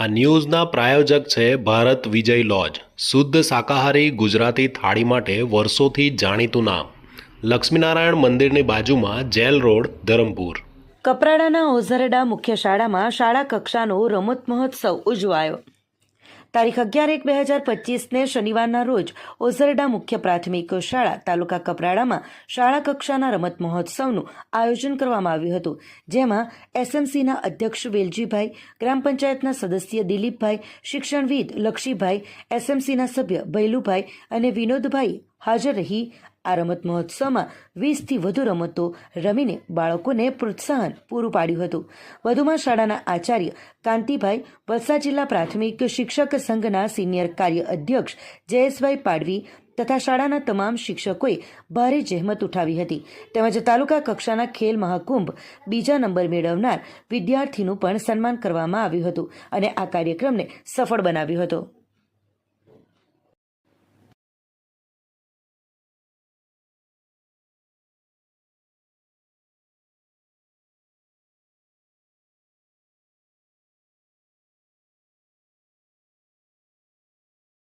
આ ન્યૂઝના પ્રાયોજક છે ભારત વિજય લોજ. શુદ્ધ શાકાહારી ગુજરાતી થાળી માટે વર્ષોથી જાણીતું નામ. લક્ષ્મીનારાયણ મંદિરની બાજુમાં જેલ રોડ, ધરમપુર. કપરાડાના ઓઝરડા મુખ્ય શાળામાં શાળા કક્ષાનો રમત મહોત્સવ ઉજવાયો. તારીખ અગિયાર એક બે હજાર પચીસને શનિવારના રોજ ઓઝરડા મુખ્ય પ્રાથમિક શાળા તાલુકા કપરાડામાં શાળા કક્ષાના રમત મહોત્સવનું આયોજન કરવામાં આવ્યું હતું. જેમાં એસએમસીના અધ્યક્ષ વેલજીભાઈ, ગ્રામ પંચાયતના સદસ્ય દિલીપભાઈ, શિક્ષણવિદ લક્ષીભાઈ, એસએમસીના સભ્ય ભૈલુભાઈ અને વિનોદભાઈ હાજર રહી આ રમત મહોત્સવમાં વીસથી વધુ રમતો રમીને બાળકોને પ્રોત્સાહન પૂરું પાડ્યું હતું. વધુમાં શાળાના આચાર્ય કાંતિભાઈ વલસાડ જિલ્લા પ્રાથમિક શિક્ષક સંઘના સિનિયર કાર્ય અધ્યક્ષ જયેશભાઈ પાડવી તથા શાળાના તમામ શિક્ષકોએ ભારે જહેમત ઉઠાવી હતી. તેમજ તાલુકા કક્ષાના ખેલ મહાકુંભ બીજા નંબર મેળવનાર વિદ્યાર્થીનું પણ સન્માન કરવામાં આવ્યું હતું અને આ કાર્યક્રમને સફળ બનાવ્યો હતો.